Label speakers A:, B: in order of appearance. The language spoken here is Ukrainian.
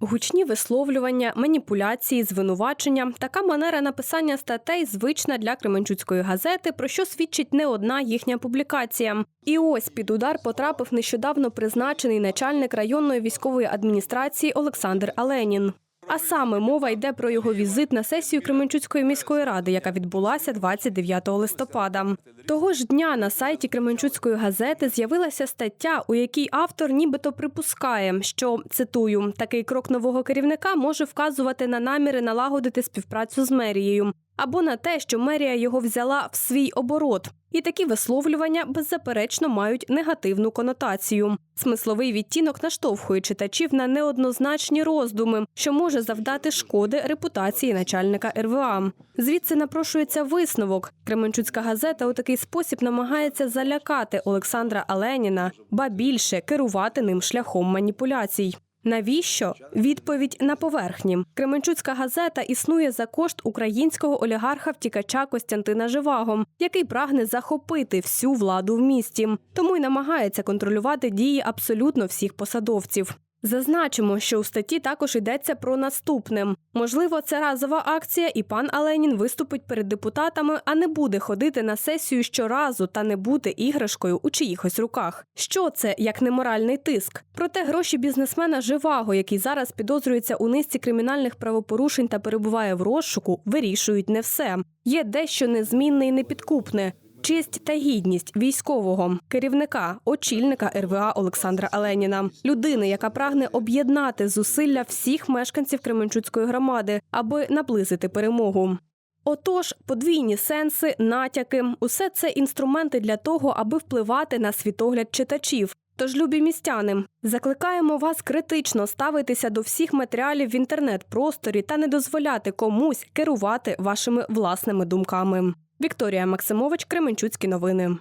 A: Гучні висловлювання, маніпуляції, звинувачення така манера написання статей звична для Кременчуцької газети, про що свідчить не одна їхня публікація. І ось під удар потрапив нещодавно призначений начальник районної військової адміністрації Олександр Аленін. А саме мова йде про його візит на сесію Кременчуцької міської ради, яка відбулася 29 листопада. Того ж дня на сайті Кременчуцької газети з'явилася стаття, у якій автор нібито припускає, що цитую такий крок нового керівника може вказувати на наміри налагодити співпрацю з мерією або на те, що мерія його взяла в свій оборот. І такі висловлювання беззаперечно мають негативну конотацію. Смисловий відтінок наштовхує читачів на неоднозначні роздуми, що може завдати шкоди репутації начальника РВА. Звідси напрошується висновок. Кременчуцька газета у такий спосіб намагається залякати Олександра Аленіна, ба більше керувати ним шляхом маніпуляцій. Навіщо? Відповідь на поверхні. Кременчуцька газета існує за кошт українського олігарха втікача Костянтина Живаго, який прагне захопити всю владу в місті, тому й намагається контролювати дії абсолютно всіх посадовців. Зазначимо, що у статті також йдеться про наступне. Можливо, це разова акція, і пан Аленін виступить перед депутатами, а не буде ходити на сесію щоразу та не бути іграшкою у чиїхось руках. Що це як неморальний тиск? Проте гроші бізнесмена Живаго, який зараз підозрюється у низці кримінальних правопорушень та перебуває в розшуку, вирішують не все. Є дещо незмінне і непідкупне. Честь та гідність військового керівника, очільника РВА Олександра Аленіна, людини, яка прагне об'єднати зусилля всіх мешканців Кременчуцької громади, аби наблизити перемогу. Отож, подвійні сенси, натяки усе це інструменти для того, аби впливати на світогляд читачів. Тож, любі містяни, закликаємо вас критично ставитися до всіх матеріалів в інтернет-просторі та не дозволяти комусь керувати вашими власними думками. Вікторія Максимович, Кременчуцькі новини.